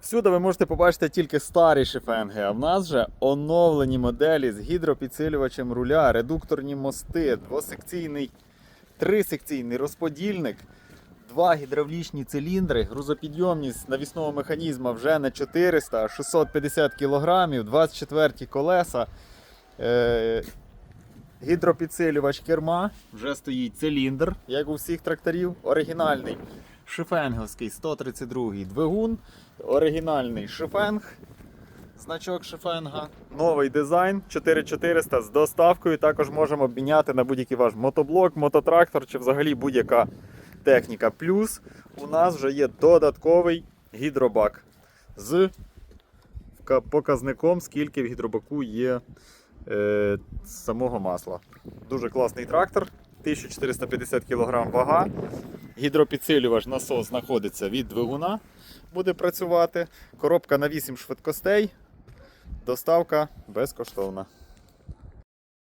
Всюди ви можете побачити тільки старі шифенги, а в нас вже оновлені моделі з гідропідсилювачем руля, редукторні мости, двосекційний, трисекційний розподільник, два гідравлічні циліндри, грузопідйомність навісного механізму вже не 400, а 650 кг, 24 колеса. Е- Гідропідсилювач керма, вже стоїть циліндр, як у всіх тракторів. Оригінальний шифенговський 132 двигун, оригінальний шифенг, значок шифенга, новий дизайн 4400 з доставкою. Також можемо обміняти на будь-який ваш мотоблок, мототрактор чи взагалі будь-яка техніка. Плюс у нас вже є додатковий гідробак з показником, скільки в гідробаку є е, самого масла. Дуже класний трактор, 1450 кг вага. Гідропідсилювач насос знаходиться від двигуна, буде працювати. Коробка на 8 швидкостей. Доставка безкоштовна.